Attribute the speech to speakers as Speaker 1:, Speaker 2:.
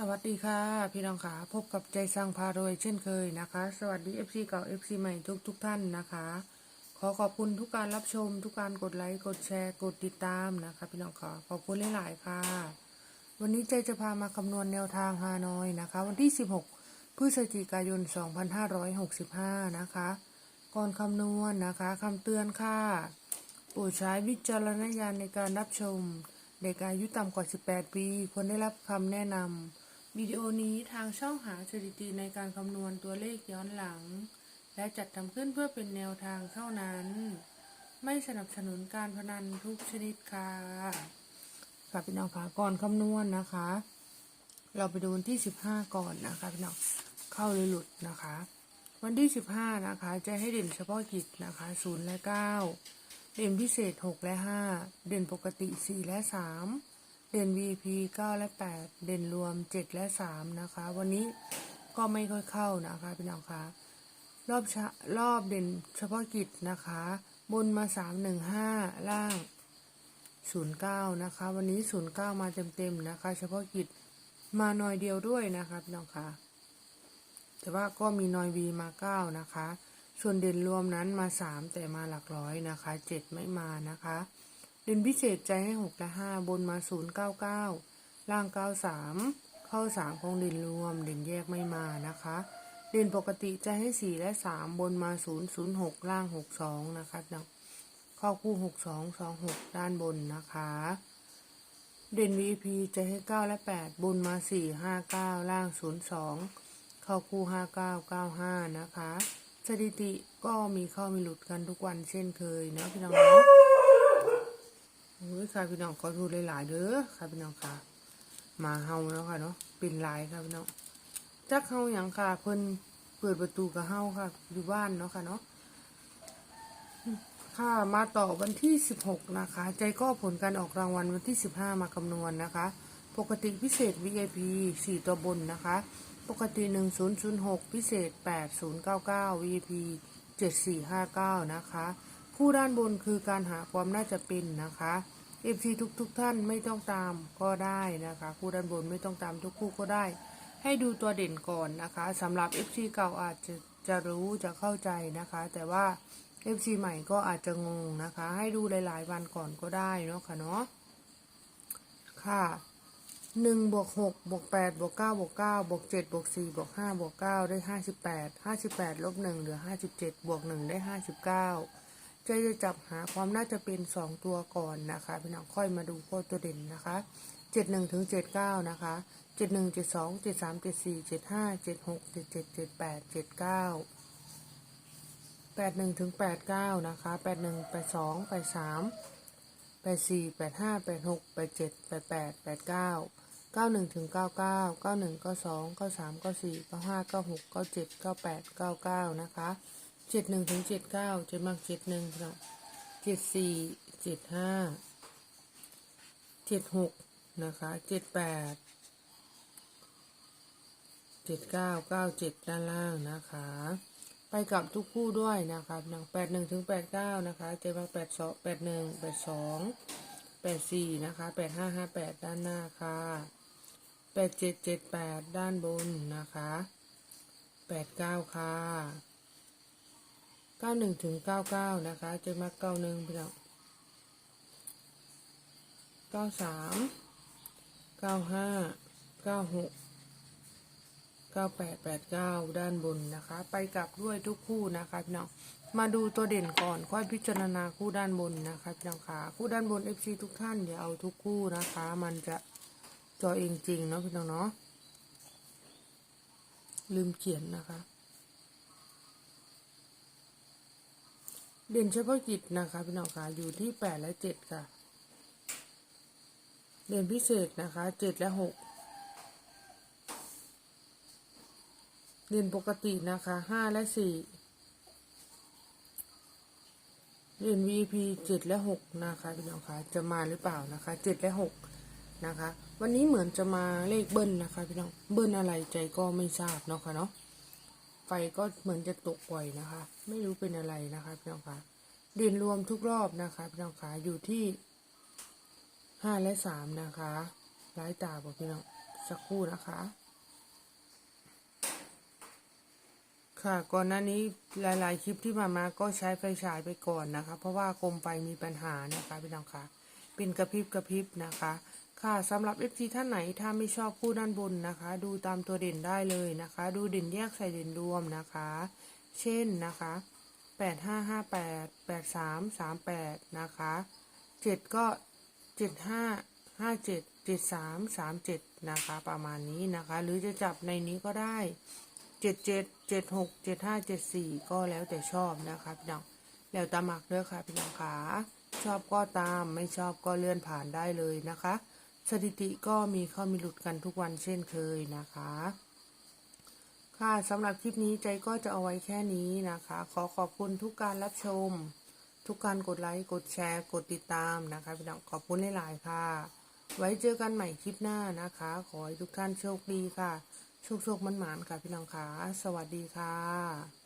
Speaker 1: สวัสดีค่ะ พี่น้องค่ะ พบกับใจสร้างพารวยเช่นเคยนะคะ สวัสดี FC เก่า FC ใหม่ทุกทุกท่านนะคะ ขอขอบคุณทุกการรับชม ทุกการกดไลค์กดแชร์กดติดตามนะคะ พี่น้องค่ะขอบคุณหลาย ๆ ค่ะ วันนี้ใจจะพามาคำนวณแนวทางฮานอยนะคะ วันที่ 16 พฤศจิกายน 2565 นะคะ ก่อนคำนวณนะคะคำเตือนค่ะโปรดใช้วิจารณญาณในการรับชม เด็กอายุต่ำกว่า 18 ปีควรได้รับคำแนะนำ วิดีโอนี้ทางช่องหาสถิติในการคำนวณตัวเลขย้อนหลัง และจัดทำขึ้นเพื่อเป็นแนวทางเท่านั้น ไม่สนับสนุนการพนันทุกชนิดค่ะค่ะพี่น้องคะก่อนคำนวณนะคะ เราไปดูวันที่ 15 ก่อนนะคะพี่น้องเข้าหรือหลุดนะคะ วันที่ 15 นะคะ จะให้เด่นเฉพาะกิจนะคะ0และ 9 เด่นพิเศษ 6 และ 5 เด่นปกติ 4 และ 3 เด่น VP 9 และ 8 เด่นรวม 7 และ 3 นะคะ วันนี้ก็ไม่ค่อยเข้านะคะพี่น้องคะรอบรอบเด่นเฉพาะกิจนะคะ บนมา 3 1 5 ล่าง 09 นะคะ วันนี้ 09 มาเต็มๆนะคะ เฉพาะกิจมาหน่อยเดียวด้วยนะคะพี่น้องคะแต่ว่าก็มีนอยวีมาเก้านะคะ ส่วนเด่นรวมนั้นมาสามแต่มาหลักร้อยนะคะเจ็ดไม่มานะคะ เด่นพิเศษใจให้หกและห้าบนมาศูนย์เก้าเก้าล่างเก้าสามเข้าสามของเด่นรวม เด่นแยกไม่มานะคะ เด่นปกติใจให้สี่และสามบนมาศูนย์ศูนย์หกล่างหกสองนะคะข้าคู่หกสองสองหกด้านบนนะคะเด่น VP จะให้ 9 และ 8 บนมา 4 5 9 ล่าง 02 เข้าคู่ 59 95 นะคะ สถิติก็มีเข้ามีหลุดกันทุกวันเช่นเคยเนาะพี่น้องเนาะ ค่ะพี่น้องขอโทษหลายๆเด้อค่ะพี่น้องค่ะ มาเฮาเนาะค่ะเนาะเป็นลายค่ะพี่น้องจักเฮาหยังค่ะเพิ่นเปิดประตูกับเฮาค่ะ อยู่บ้านเนาะค่ะเนาะค่ะมาต่อวันที่ 16 นะคะ ใจก็ผลการออกรางวัลวันที่ 15 มาคำนวณนะคะ ปกติพิเศษ VIP 4 ตัวบนนะคะ ปกติ 1006 พิเศษ 8099 VIP 7459 นะคะ คู่ด้านบนคือการหาความน่าจะเป็นนะคะ FC ทุกทุกๆท่านไม่ต้องตามก็ได้นะคะ คู่ด้านบนไม่ต้องตามทุกคู่ก็ได้ ให้ดูตัวเด่นก่อนนะคะสำหรับ FC เก่าอาจจะจะรู้จะเข้าใจนะคะ แต่ว่า FC ใหม่ก็อาจจะงงนะคะ ให้ดูหลาย ๆ วันก่อนก็ได้เนาะค่ะเนาะค่ะหนึ่งบวกหกบวกแปดบวกเก้าบวกเก้าบวกเจ็ดบวกสี่บวกห้าบวกเก้าได้ห้าสิบแปดห้าสิบแปดลบหนึ่งเหลือห้าสิบเจ็ดบวกหนึ่งได้ห้าสิบเก้า จะจะจับหาความน่าจะเป็นสองตัวก่อนนะคะพี่น้องค่อยมาดูโคตรตัวเด่นนะคะเจ็ดหนึ่งถึงเจ็ดเก้านะคะเจ็ดหนึ่งเจ็ดสองเจ็ดสามเจ็ดสี่เจ็ดห้าเจ็ดหกเจ็ดเจ็ดเจ็ดแปดเจ็ดเก้าแปดหนึ่งถึงแปดเก้านะคะแปดหนึ่งแปดสองแปดสามแปดสี่แปดห้าแปดหกแปดเจ็ดแปดแปดแปดเก้าเก้าหนึ่งถึงเก้าเก้าเก้าหนึ่งเก้าสองเก้าสามเก้าสี่เก้าห้าเก้าหกเก้าเจ็ดเก้าแปดเก้าเก้านะคะ เจ็ดหนึ่งถึงเจ็ดเก้าจะมากเจ็ดหนึ่งเจ็ดสี่เจ็ดห้าเจ็ดหกนะคะเจ็ดแปดเจ็ดเก้าเก้าเจ็ดด้านล่างนะคะ ไปกับทุกคู่ด้วยนะคะหนังแปดหนึ่งถึงแปดเก้านะคะเจ็ดมาแปดสองแปดหนึ่งแปดสองแปดสี่นะคะแปดห้าห้าแปดด้านหน้าค่ะแปดเจ็ดเจ็ดแปดด้านบนนะคะแปดเก้าค่ะ เก้าหนึ่งถึงเก้าเก้านะคะเจ็ดมาเก้าหนึ่งพี่น้องเก้าสามเก้าห้าเก้าหก9889ด้านบนนะคะ ไปกลับด้วยทุกคู่นะคะพี่น้องมาดูตัวเด่นก่อนค่อยพิจารณาคู่ด้านบนนะคะพี่น้องค่ะคู่ด้านบน FC ทุกท่านอย่าเอาทุกคู่นะคะ มันจะจอเองจริงเนาะพี่น้องเนาะลืมเขียนนะคะ เด่นเฉพาะกิจนะคะพี่น้องคะอยู่ที่8และ7ค่ะ เด่นพิเศษนะคะ7และ6เรียนปกตินะคะห้าและสี่เรียน VP เจ็ดและหกนะคะพี่น้องคะจะมาหรือเปล่านะคะเจ็ดและหกนะคะ วันนี้เหมือนจะมาเลขเบิ้ลนะคะพี่น้องเบิ้ลอะไรใจก็ไม่ทราบเนาะค่ะเนาะ ไฟก็เหมือนจะตกบ่อยนะคะ ไม่รู้เป็นอะไรนะคะพี่น้องคะเรียนรวมทุกรอบนะคะพี่น้องคะอยู่ที่ห้าและสามนะคะร้ายตาบอกพี่น้องสักครู่นะคะ ค่ะก่อนหน้านี้หลาย ๆ คลิปที่มามาก็ใช้ไฟฉายไปก่อนนะคะ เพราะว่าโคมไฟมีปัญหานะคะพี่น้องคะเป็นกระพริบกระพริบนะคะ ค่ะสำหรับ FC ท่านไหนถ้าไม่ชอบคู่ด้านบนนะคะ ดูตามตัวเด่นได้เลยนะคะ ดูเด่นแยกใส่เด่นรวมนะคะ เช่นนะคะ8558 8338นะคะ7ก็75 57 73 37นะคะประมาณนี้นะคะ หรือจะจับในนี้ก็ได้77 76 75 74ก็แล้วแต่ชอบนะคะพี่น้องแล้วตามหมักด้อค่ะพี่น้องขาชอบก็ตามไม่ชอบก็เลื่อนผ่านได้เลยนะคะ สถิติก็มีเข้ามีหลุดกันทุกวันเช่นเคยนะคะ ค่ะสำหรับคลิปนี้ใจก็จะเอาไว้แค่นี้นะคะ ขอขอบคุณทุกการรับชม ทุกการกดไลค์ กดแชร์ กดติดตามนะคะพี่น้องขอบคุณหลายๆค่ะ ไว้เจอกันใหม่คลิปหน้านะคะ ขอให้ทุกท่านโชคดีค่ะ โชคโชคมันหมานค่ะพี่น้องค่ะ สวัสดีค่ะ